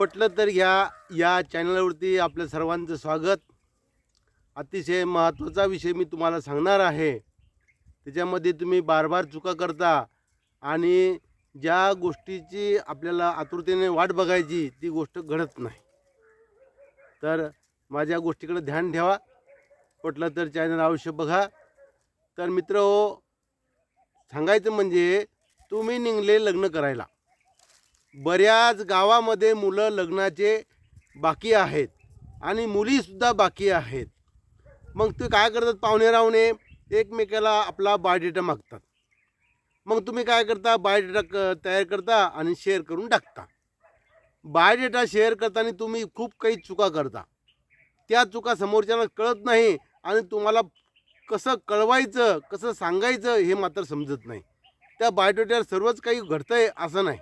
पटलं तर ह्या या चॅनलवरती आपल्या सर्वांचं स्वागत. अतिशय महत्त्वाचा विषय मी तुम्हाला सांगणार आहे. त्याच्यामध्ये तुम्ही बार बार चुका करता आणि ज्या गोष्टीची आपल्याला आतुरतेने वाट बघायची ती गोष्ट घडत नाही. तर माझ्या गोष्टीकडे ध्यान ठेवा. पटलं तर चॅनल अवश्य बघा. तर मित्र हो सांगायचं म्हणजे तुम्ही निघले लग्न करायला. बऱ्याच गावामध्ये मुलं लग्नाचे बाकी आहेत आणि मुलीसुद्धा बाकी आहेत. मग ते काय करतात? पाहुणे राहुणे एकमेकाला आपला बायोडेटा मागतात. मग तुम्ही काय करता? बायोडेटा क तयार करता आणि शेअर करून टाकता. बायोडेटा शेअर करताना तुम्ही खूप काही चुका करता. त्या चुका समोरच्याला कळत नाही आणि तुम्हाला कसं कळवायचं कसं सांगायचं हे मात्र समजत नाही. त्या बायोडेटावर सर्वच काही घडतं आहे असं नाही.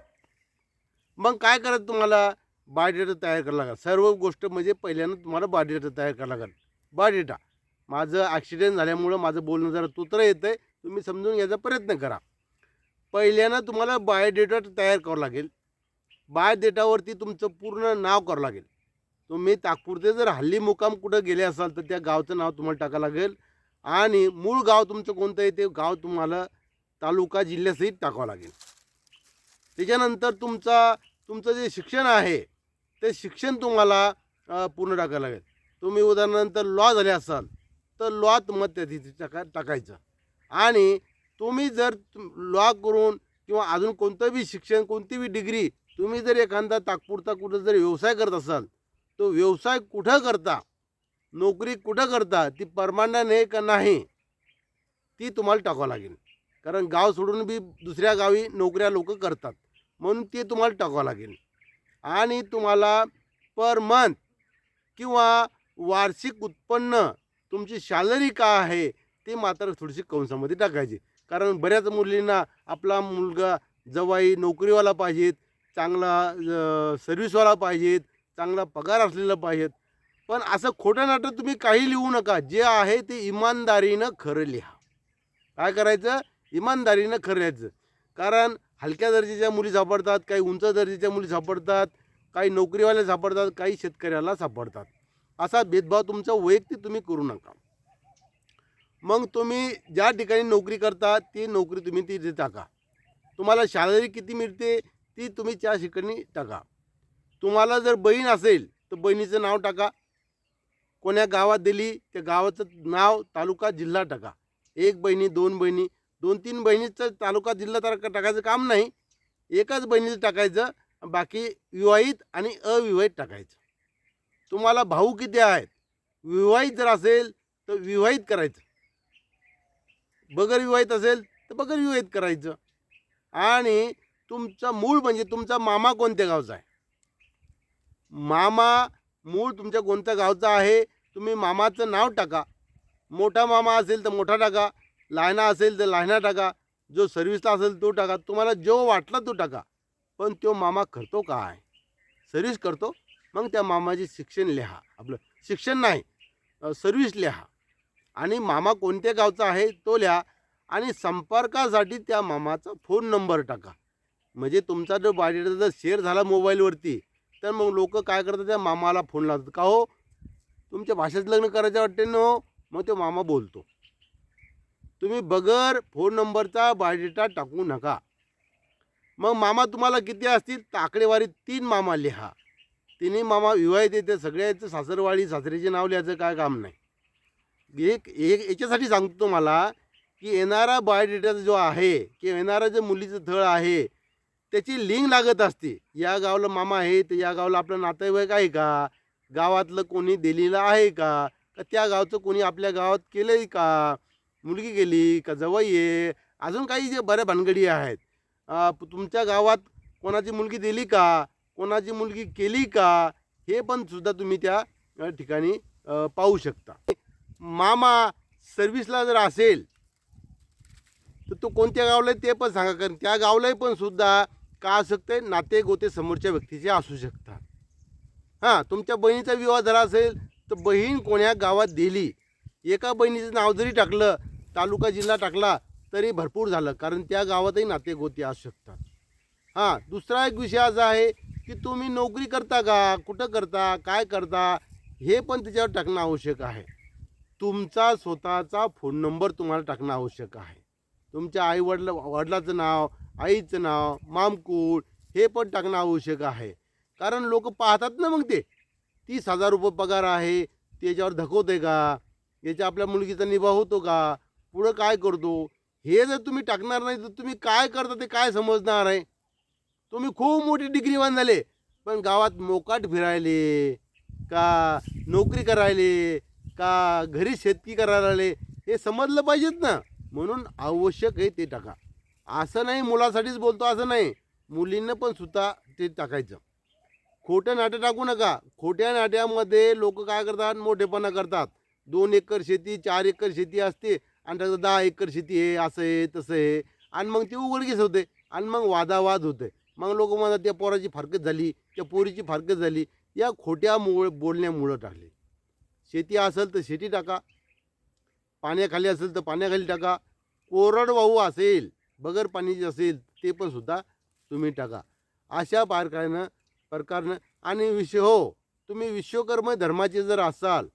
मग काय करत तुम्हाला? बायोडेटा तयार करावं लागेल. सर्व गोष्ट म्हणजे पहिल्यांदा तुम्हाला बायोडेटा तयार करावं लागेल. बायोडेटा माझं ॲक्सिडेंट झाल्यामुळं माझं बोलणं जरा तुत्र येतं आहे तुम्ही समजून घ्यायचा प्रयत्न करा. पहिल्यांदा तुम्हाला बायोडेटा तयार करावं लागेल. बायोडेटावरती तुमचं पूर्ण नाव करावं लागेल. तुम्ही तात्पुरते जर हल्ली मुकाम कुठं गेले असाल तर त्या गावचं नाव तुम्हाला टाकावं लागेल. आणि मूळ गाव तुमचं कोणतं आहे ते गाव तुम्हाला तालुका जिल्ह्यासहित टाकावं लागेल. त्याच्यानंतर तुमचा तुमचं जे शिक्षण आहे ते शिक्षण तुम्हाला पूर्ण टाकावं लागेल. तुम्ही उदाहरणार्थ लॉ झाले असाल तर लॉ तुम्हाला त्या तिथे टाका टाकायचं. आणि तुम्ही जर लॉ करून किंवा अजून कोणतं बी शिक्षण कोणती बी डिग्री तुम्ही जर एखादा तात्पुरता कुठं जर व्यवसाय करत असाल तो व्यवसाय कुठं करता नोकरी कुठं करता ती परमानंट आहे का नाही ती तुम्हाला टाकावं लागेल. कारण गाव सोडून बी दुसऱ्या गावी नोकऱ्या लोक करतात. म्हणून ते तुम्हाला टाकावं लागेल. आणि तुम्हाला पर मंथ किंवा वार्षिक उत्पन्न तुमची सॅलरी का आहे ते मात्र थोडीशी कंसामध्ये टाकायची. कारण बऱ्याच मुलींना आपला मुलगा जवाई नोकरीवाला पाहिजेत चांगला सर्व्हिसवाला पाहिजेत चांगला पगार असलेला पाहिजेत. पण असं खोटं नाटक तुम्ही काही लिहू नका. जे आहे ते इमानदारीनं खरं लिहा. काय करायचं? इमानदारीनं खरं लिहायचं. कारण हलक्या दर्जाच्या मुली सापडतात काही उंच दर्जाच्या मुली सापडतात काही नोकरीवाले सापडतात काही शेतकऱ्याला सापडतात. असा भेदभाव तुमचा वैयक्तिक तुम्ही करू नका. मग तुम्ही ज्या ठिकाणी नोकरी करता ती नोकरी तुम्ही तिथे टाका. तुम्हाला सॅलरी किती मिळते ती तुम्ही त्या ठिकाणी टाका. तुम्हाला जर बहीण असेल तर बहिणीचं नाव टाका. कोण्या गावात दिली त्या गावाचं नाव तालुका जिल्हा टाका. एक बहिणी दोन बहिणी दोन तीन बहिणीचं तालुका जिल्हा तर टाकायचं काम नाही. एकाच बहिणीचं टाकायचं बाकी विवाहित आणि अविवाहित टाकायचं. तुम्हाला भाऊ किती आहेत? विवाहित जर असेल तर विवाहित करायचं. बगर विवाहित असेल तर बगर विवाहित करायचं. आणि तुमचा मूळ म्हणजे तुमचा मामा कोणत्या गावचा आहे? मामा मूळ तुमच्या कोणत्या गावचा आहे? तुम्ही मामाचं नाव टाका. मोठा मामा असेल तर मोठा टाका. लायना असेल तर लायना टाका. जो सर्व्हिसला असेल तो टाका. तुम्हाला जो वाटला तो टाका. पण तो मामा करतो काय? सर्व्हिस करतो. मग त्या मामाचे शिक्षण लिहा. आपलं शिक्षण नाही सर्व्हिस लिहा. आणि मामा कोणत्या गावचा आहे तो लिहा. आणि संपर्कासाठी त्या मामाचा फोन नंबर टाका. म्हणजे तुमचा जो बायोडेटा जर शेअर झाला मोबाईलवरती तर मग लोक काय करतात त्या मामाला फोन लावतात. का हो? तुमच्या भाषेत लग्न करायचं वाटते ना हो? मग तो मामा बोलतो. तुम्ही बगर फोन नंबरचा बायोडेटा टाकू नका. मग मामा तुम्हाला किती असतील? आकडेवारी तीन मामा लिहा. तिन्ही मामा विवाहित येते. सगळ्याचं सासरवाडी सासरीचे नाव लिहायचं काय काम नाही. एक एक याच्यासाठी सांगतो तुम्हाला की येणारा बायोडेटाचा जो आहे की येणारा जे मुलीचं थळ आहे त्याची लिंक लागत असते. या गावला मामा आहे तर या गावाला आपलं नातेवाईक आहे का? गावातलं कोणी दिलेलं आहे का? का त्या गावचं कोणी आपल्या गावात केलं आहे का? मुलगी गेली का जवई आहे अजून काही जे बऱ्या भानगडी आहेत. तुमच्या गावात कोणाची मुलगी दिली का? कोणाची मुलगी केली का? हे पण सुद्धा तुम्ही त्या ठिकाणी पाहू शकता. मामा सर्व्हिसला जर असेल तर तो कोणत्या गावला आहे ते पण सांगा. कारण त्या गावलाही पण सुद्धा का असू शकते? नाते गोते समोरच्या व्यक्तीचे असू शकतात. हां तुमच्या बहिणीचा विवाह झाला असेल तर बहीण कोण्या गावात दिली? एका बहिणीचं नाव जरी टाकलं तालुका जिल्हा टाकला तरी भरपूर झालं कारण त्या गावातही नाते गोते असू शकतात. हां दुसरा एक विषय असा आहे की तुम्ही नोकरी करता का? कुठं करता? काय करता? हे पण त्याच्यावर टाकणं आवश्यक आहे. तुमचा स्वतःचा फोन नंबर तुम्हाला टाकणं आवश्यक आहे. तुमच्या आई वडला वडिलाचं नाव आईचं नाव मामकूळ हे पण टाकणं आवश्यक आहे. कारण लोक पाहतात ना मग ते. तीस हजार रुपये पगार आहे त्याच्यावर धकवते का? याच्या आपल्या मुलगीचा निभाव होतो का? पुढं काय करतो? हे जर तुम्ही टाकणार नाही तर तुम्ही काय करता ते काय समजणार आहे? तुम्ही खूप मोठी डिग्रीवान झाले पण गावात मोकाट फिरायले का नोकरी करायले का घरी शेतकी करायला आले हे समजलं पाहिजेत ना? म्हणून आवश्यक आहे ते टाका. असं नाही मुलासाठीच बोलतो असं नाही. मुलींना पण सुद्धा ते टाकायचं. खोटं नाटं टाकू नका. खोट्या नाट्यामध्ये लोक काय करतात? मोठेपणा करतात. दोन एकर शेती चार एकर शेती असते. आणि त्याचं दहा एकर शेती आहे असं आहे तसं आहे. आणि मग ते उघडकीस होते. आणि मग वादावाद होते. मग लोक म्हणतात त्या पोराची फारकत झाली त्या पोरीची फारकत झाली. या खोट्यामुळे बोलण्यामुळं टाकले. शेती असेल तर शेती टाका. पाण्याखाली असेल तर पाण्याखाली टाका. कोरडवाहू असेल बगर पाण्याची असेल ते पण सुद्धा तुम्ही टाका. अशा प्रकारानं प्रकारनं. आणि विश्व हो तुम्ही विश्वकर्म धर्माचे जर असाल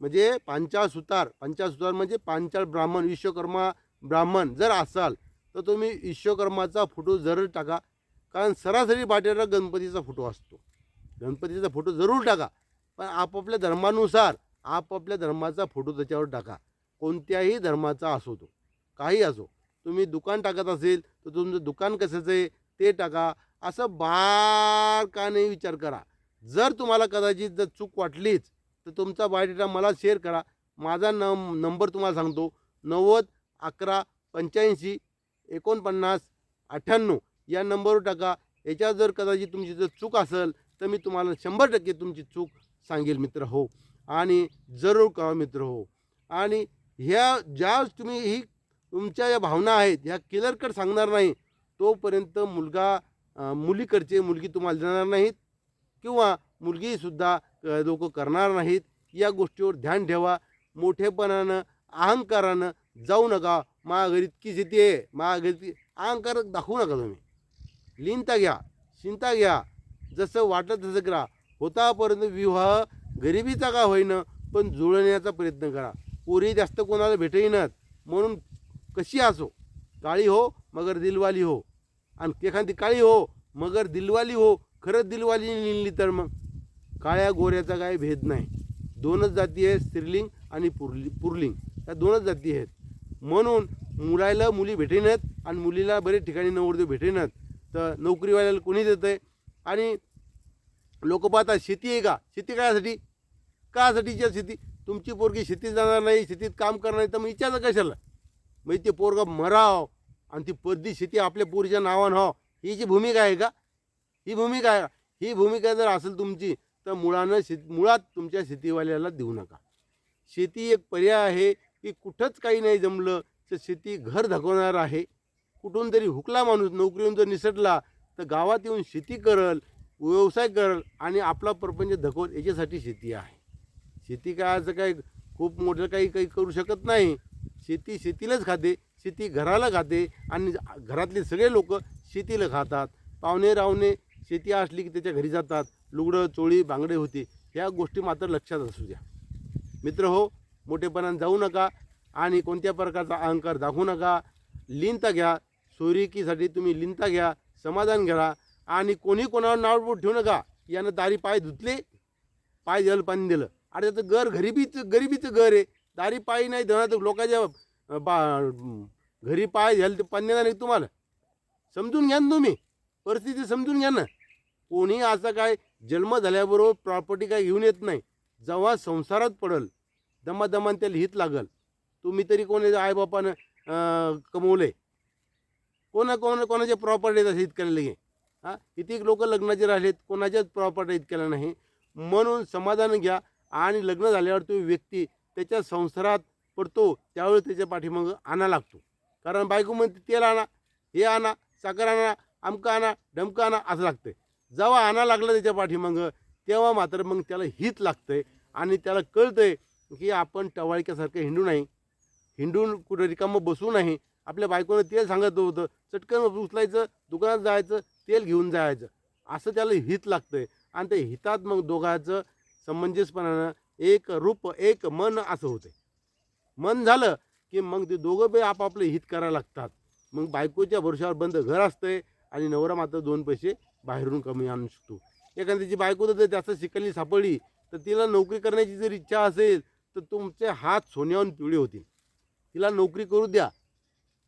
म्हणजे पांचाळ सुतार पांचाळ सुतार म्हणजे पांचाळ ब्राह्मण विश्वकर्मा ब्राह्मण जर असाल तर तुम्ही विश्वकर्माचा फोटो जरूर टाका. कारण सरासरी बाटेला गणपतीचा फोटो असतो. गणपतीचा फोटो जरूर टाका. पण आपापल्या धर्मानुसार आपापल्या धर्माचा फोटो त्याच्यावर टाका. कोणत्याही धर्माचा असो तो. काही असो. तुम्ही दुकान टाकत असेल तर तुमचं दुकान कशाचं आहे ते टाका. असं बारकाने विचार करा. जर तुम्हाला कदाचित जर चूक वाटलीच तर तुमचा बायोडेटा मला शेअर करा. माझा न नंबर तुम्हाला सांगतो. नव्वद अकरा पंच्याऐंशी एकोणपन्नास अठ्ठ्याण्णव. या नंबरवर टाका. याच्यात जर कदाचित तुमची जर चूक असेल तर मी तुम्हाला शंभर टक्के तुमची चूक सांगेल मित्र. हो. आणि जरूर करा मित्र. हो. आणि ह्या ज्या तुम्ही ही तुमच्या ज्या भावना आहेत ह्या क्लिअर सांगणार नाही तोपर्यंत मुलगा मुलीकडचे मुलगी तुम्हाला देणार नाहीत. किंवा मुलगीसुद्धा लोक करणार नाहीत. या गोष्टीवर ध्यान ठेवा. मोठेपणानं अहंकारानं जाऊ नका. मा इतकी शेती आहे. मा अहंकार दाखवू नका तुम्ही. लिनता घ्या. चिंता घ्या. जसं वाटलं तसं करा. होतापर्यंत विवाह गरिबीचा का होईना पण जुळण्याचा प्रयत्न करा. पोरी जास्त कोणाला भेटेनात म्हणून कशी असो. काळी हो मगर दिलवाली हो. आणि एखादी काळी हो मगर दिलवाली हो. खरंच दिलवाली निघली तर मग? काळ्या गोऱ्याचा काय भेद नाही. दोनच जाती आहेत स्त्रीलिंग आणि पुरली पुरलिंग. या दोनच जाती आहेत. म्हणून मुलाला मुली भेटेनात आणि मुलीला बरेच ठिकाणी नवरदेव भेटेनात तर नोकरीवाल्याला कोणी देतं आहे आणि लोक पाहतात शेती आहे का? शेती कायसाठी? कासाठीच्या शेती? तुमची पोरगी शेतीत जाणार नाही शेतीत काम करणार नाही. तर मग विचारलं कशाला? म्हणजे ते पोरगा मराव आणि ती परदी शेती आपल्या पोरीच्या नावानं हो ही जी भूमिका आहे का? ही भूमिका आहे ही भूमिका जर असेल तुमची तर मुळानं शेत मुळात तुमच्या शेतीवाल्याला देऊ नका. शेती एक पर्याय आहे की कुठंच काही नाही जमलं तर शेती घर धकवणार आहे. कुठून तरी हुकला माणूस नोकरीहून जर निसटला तर गावात येऊन शेती करल व्यवसाय करल आणि आपला प्रपंच धकवल याच्यासाठी शेती आहे. शेती काय असं काही खूप मोठं काही काही करू शकत नाही. शेती शेतीलाच खाते शेती घराला खाते आणि घरातले सगळे लोक शेतीला खातात. पाहुणे रावणे शेती असली की त्याच्या घरी जातात. लुगडं चोळी बांगडे होते ह्या गोष्टी मात्र लक्षात असू द्या. मित्र हो मोठेपणाने जाऊ नका आणि कोणत्या प्रकारचा अहंकार दाखवू नका. लिंता घ्या सोयरिकीसाठी तुम्ही लिंता घ्या समाधान घ्या आणि कोणी कोणावर नाव ठेवू नका. यानं दारी पाय धुतले पाय दिलं पाणी दिलं. अरे त्याचं घर गरिबीचं गरिबीचं घर आहे. दारी पायी नाही धरणार तर लोकांच्या बा घरी पाय झालं ते पाणी देणार नाही तुम्हाला. समजून घ्या ना तुम्ही. परिस्थिती समजून घ्या ना. कोणी असं काय जन्म झाल्याबरोबर प्रॉपर्टी काय घेऊन येत नाही. जेव्हा संसारात पडल दमादमान त्याला हित लागल. तुम्ही तरी कोणी आईबापानं कमवले कोणा कोणा कोणाच्या प्रॉपर्टी हित केलेलं आहे? हां? किती लोक लग्नाचे राहिलेत कोणाच्याच प्रॉपर्टी हित केलं नाही. म्हणून समाधान घ्या आणि लग्न झाल्यावर तो व्यक्ती त्याच्या संसारात पडतो त्यावेळेस त्याच्या पाठीमागं आणा लागतो. कारण बायको म्हणते तेल आणा हे आणा साखर आणा आमकं आणा डमकं आणा असं लागतं जेव्हा आणा लागलं त्याच्या पाठीमागं तेव्हा मात्र मग त्याला हित लागतंय आणि त्याला कळतंय की आपण टवाळक्यासारखं हिंडू नाही. हिंडून कुठं रिकामं बसू नाही. आपल्या बायकोनं तेल सांगत होतं चटकन उचलायचं दुकानात जायचं तेल घेऊन जायचं. असं त्याला हित लागतंय. आणि ते हितात मग दोघांचं समंजसपणानं एक रूप एक मन असं होते मन झालं की मग ते दोघं बी आपापले हित करायला लागतात. मग बायकोच्या भरोशावर बंद घर असतंय आणि नवरा मात्र दोन पैसे बाहेरून कमी आणू शकतो. एखाद्याची बायको जर जास्त शिकली सापडली तर तिला नोकरी करण्याची जर इच्छा असेल तर तुमचे हात सोन्याहून पिवळे होतील. तिला नोकरी करू द्या.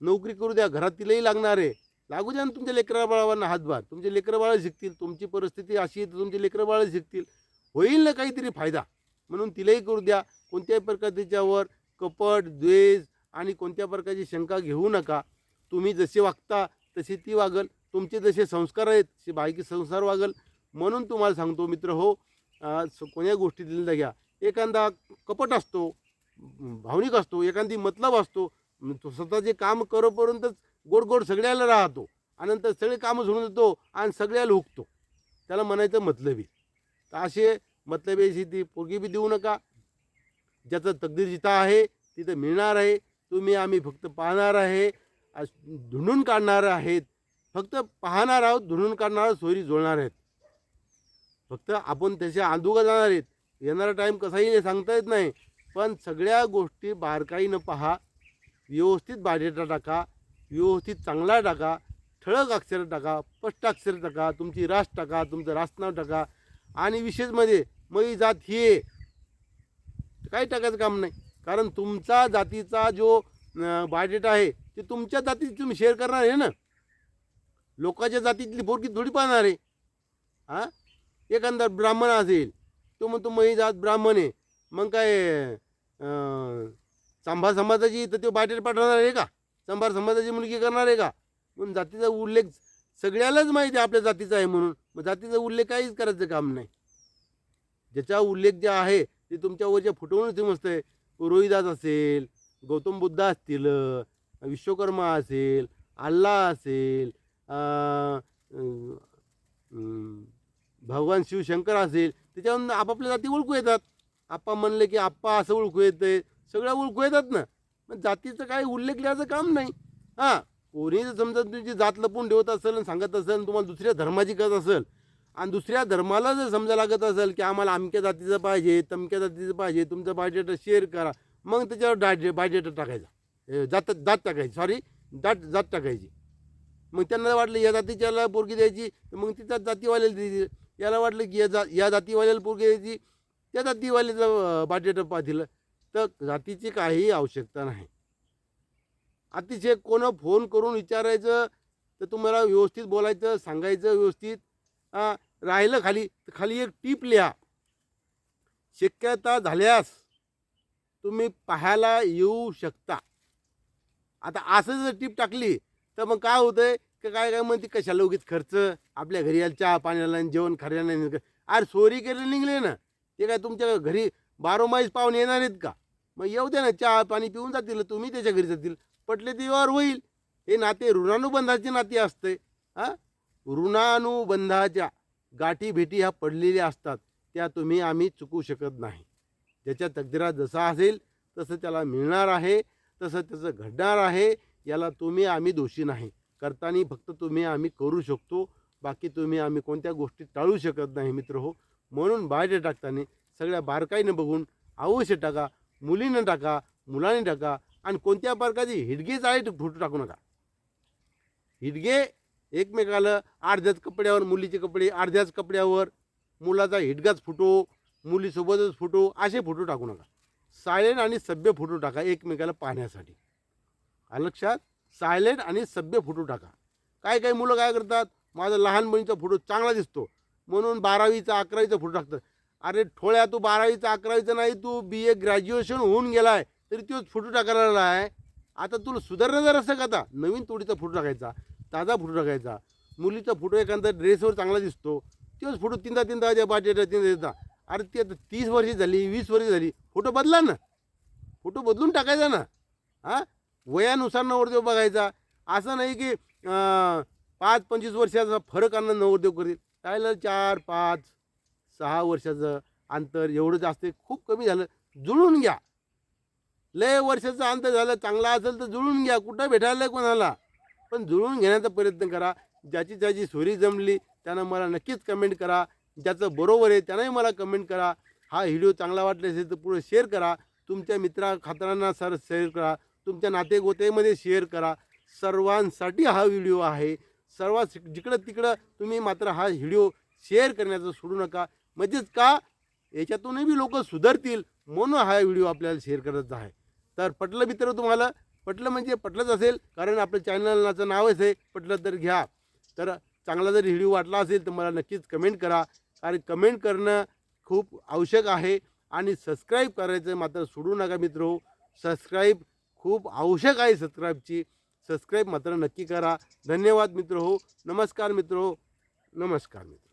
नोकरी करू द्या. घरात तिलाही लागणार आहे. लागू द्या ना तुमच्या लेकरा बाळांना हातभार. तुमचे लेकरं बाळं शिकतील. तुमची परिस्थिती अशी आहे तर तुमचे लेकरं बाळं शिकतील. होईल ना काहीतरी फायदा. म्हणून तिलाही करू द्या. कोणत्याही प्रकारे तिच्यावर कपट द्वेष आणि कोणत्या प्रकारची शंका घेऊ नका. तुम्ही जसे वागता तशी ती वागल. तुमचे जसे संस्कार आहेत ते बायकी संसार वागल म्हणून तुम्हाला सांगतो मित्र हो कोण्या स- कोण्या गोष्टीतील घ्या. एखादा कपट असतो भावनिक असतो एखादी मतलब असतो तो स्वतःचे काम करोपर्यंतच गोड गोड सगळ्याला राहतो आणि नंतर सगळे कामं सोडून देतो आणि सगळ्याला हुकतो. त्याला म्हणायचं मतलबी. तर असे मतलबीची ती पोरगी बी देऊ नका. ज्याचं तकदीर जिथं आहे तिथं मिळणार आहे. तुम्ही आम्ही फक्त पाहणार आहे धुंडून काढणार आहेत. फक्त पाहणार आहोत धुणून काढणार आहोत सोयरी जुळणार आहेत. फक्त आपण त्याच्या आंदोगा जाणार आहेत. येणारा टाईम कसाही नाही सांगता येत नाही. पण सगळ्या गोष्टी बारकाईनं पहा. व्यवस्थित बाजेटा टाका. व्यवस्थित चांगला टाका. ठळक अक्षर टाका. स्पष्ट अक्षर टाका. तुमची रास टाका. तुमचं रासनाव टाका. आणि विशेषमध्ये म्हणजे मई जात ही आहे. काही टाकायचं काम नाही. कारण तुमचा जातीचा जो बायोडेटा आहे ते तुमच्या जातीत तुम्ही शेअर करणार आहे ना? लोकांच्या जातीतली पोरगी थोडी पाहणार आहे. हां? एखादा ब्राह्मण असेल तो म्हणतो मही जात ब्राह्मण आहे. मग काय अं, समाजाची तर तो बाहेर पाठवणार आहे का? संभार समाजाची मुलगी करणार आहे का? म्हणून जातीचा उल्लेख सगळ्यालाच माहिती आहे आपल्या जातीचा आहे म्हणून. मग जातीचा उल्लेख काहीच करायचं काम नाही. ज्याचा उल्लेख जे आहे ते तुमच्यावरच्या फुटवून आहे. रोहिदास असेल गौतम बुद्ध असतील विश्वकर्मा असेल अल्लाह असेल भगवान शिवशंकर असेल त्याच्यावरून आपापल्या जाती ओळखू येतात. आप्पा म्हणले की आप्पा असं ओळखू येतं सगळ्या ओळखू येतात ना. मग जातीचं काही उल्लेख लिहायचं काम नाही. हां कोणी जर समजा तुमची जात लपून ठेवत असेल आणि सांगत असेल तुम्हाला दुसऱ्या धर्माची करत असेल आणि दुसऱ्या धर्माला जर समजा लागत असेल की आम्हाला अमक्या जातीचं पाहिजे तमक्या जातीचं पाहिजे तुमचं बायोडेटा शेअर करा. मग त्याच्यावर डाय बायोडेटा टाकायचा. जात जात टाकायची. सॉरी दाट जात टाकायची. मग त्यांना वाटलं या जातीच्याला पोरगी द्यायची मग तिच्या जातीवाल्याला द्यायची. याला वाटलं की या जा या जातीवाल्याला पोरगी द्यायची. त्या जातीवाल्याचा बाटेटप्पा दिलं तर जातीची काहीही आवश्यकता नाही. अतिशय कोणं फोन करून विचारायचं तर तुम्हाला व्यवस्थित बोलायचं सांगायचं व्यवस्थित. राहिलं खाली तर खाली एक टीप लिहा. शक्यता झाल्यास तुम्ही पाहायला येऊ शकता. आता असं जर टीप टाकली तर मग काय होतंय? का काय काय म्हणते कशाला उगीच खर्च? आपल्या घरी यायला चहा पाण्याला आणि जेवण खायला नाही अरे सोरी केले निघले ना. ते काय तुमच्या घरी बारोमाईस पाहुणे येणार आहेत का? मग येऊ द्या ना चहा पाणी पिऊन जातील तुम्ही त्याच्या घरी जातील. पटले ते व्यवहार होईल. हे नाते ऋणानुबंधाचे नाते असते. हां ऋणानुबंधाच्या गाठी भेटी ह्या पडलेल्या असतात. त्या तुम्ही आम्ही चुकू शकत नाही. ज्याच्या तकदिरात जसा असेल तसं त्याला मिळणार आहे. तसं त्याचं घडणार आहे. याला तुम्ही आम्ही दोषी नाही. करताना फक्त तुम्ही आम्ही करू शकतो. बाकी तुम्ही आम्ही कोणत्या गोष्टी टाळू शकत नाही मित्र हो. म्हणून बाहेर टाकताना सगळ्या बारकाईनं बघून अवश्य टाका मुलीनं टाका मुलाने टाका आणि कोणत्या प्रकारची हिडगे आहे फोटो टाकू नका. हिडगे एकमेकाला अर्ध्याच कपड्यावर मुलीचे कपडे अर्ध्याच कपड्यावर मुलाचा हिडगाच फोटो मुलीसोबतच फोटो असे फोटो टाकू नका. सायलेंट आणि सभ्य फोटो टाका एकमेकाला पाहण्यासाठी. लक्षात? सायलेंट आणि सभ्य फोटो टाका. काय काही मुलं काय करतात माझा लहानपणीचा फोटो चांगला दिसतो. म्हणून बारावीचा अकरावीचा फोटो टाकतात. अरे ठोळ्या तू बारावीचा अकरावीचा नाही तू बी ए ग्रॅज्युएशन होऊन गेलाय तरी तोच फोटो टाकायला आहे. आता तुला सुधारणं जर असं का आता नवीन तोडीचा फोटो टाकायचा ताजा फोटो टाकायचा. मुलीचा फोटो एखादा ड्रेसवर चांगला दिसतो तोच फोटो तीनदा तीनदा त्या बाटेटा तीनदा देता अरे ती आता तीस वर्ष झाली वीस वर्ष झाली फोटो बदला ना. फोटो बदलून टाकायचा ना. हां? वयानुसार नवरदेव बघायचा. असं नाही की पाच पंचवीस वर्षाचा फरक आणणं नवरदेव करतील. त्याला चार पाच सहा वर्षाचं अंतर एवढं जास्त खूप कमी झालं. जुळून घ्या. लय वर्षाचं अंतर झालं चांगला असेल तर जुळून घ्या. कुठं भेटायला कोणाला? पण जुळून घेण्याचा प्रयत्न करा. ज्याची ज्याची सोयरी जमली त्यानं मला नक्कीच कमेंट करा. ज्याचं बरोबर आहे त्यानंही मला कमेंट करा. हा व्हिडिओ चांगला वाटला असेल तर पुढे शेअर करा. तुमच्या मित्रा खात्रांना सर शेअर करा. तुमच्या नातेगोतेमध्ये शेअर करा. सर्वांसाठी हा व्हिडिओ आहे. सर्व जिकडं तिकडं तुम्ही मात्र हा व्हिडिओ शेअर करण्याचं सोडू नका. म्हणजेच का? याच्यातूनही बी लोक सुधारतील म्हणून हा व्हिडिओ आपल्याला शेअर करत आहे. तर पटलं मित्र तुम्हाला? पटलं म्हणजे पटलंच असेल कारण आपल्या चॅनलचं नावच आहे पटलं तर घ्या. तर चांगला जर व्हिडिओ वाटला असेल तर मला नक्कीच कमेंट करा. कारण कमेंट करणं खूप आवश्यक आहे. आणि सबस्क्राईब करायचं मात्र सोडू नका मित्र हो. सबस्क्राईब खूप आवश्यक आहे सबस्क्राईबची सबस्क्राईब मात्र नक्की करा. धन्यवाद मित्र हो. नमस्कार मित्र हो. नमस्कार मित्र.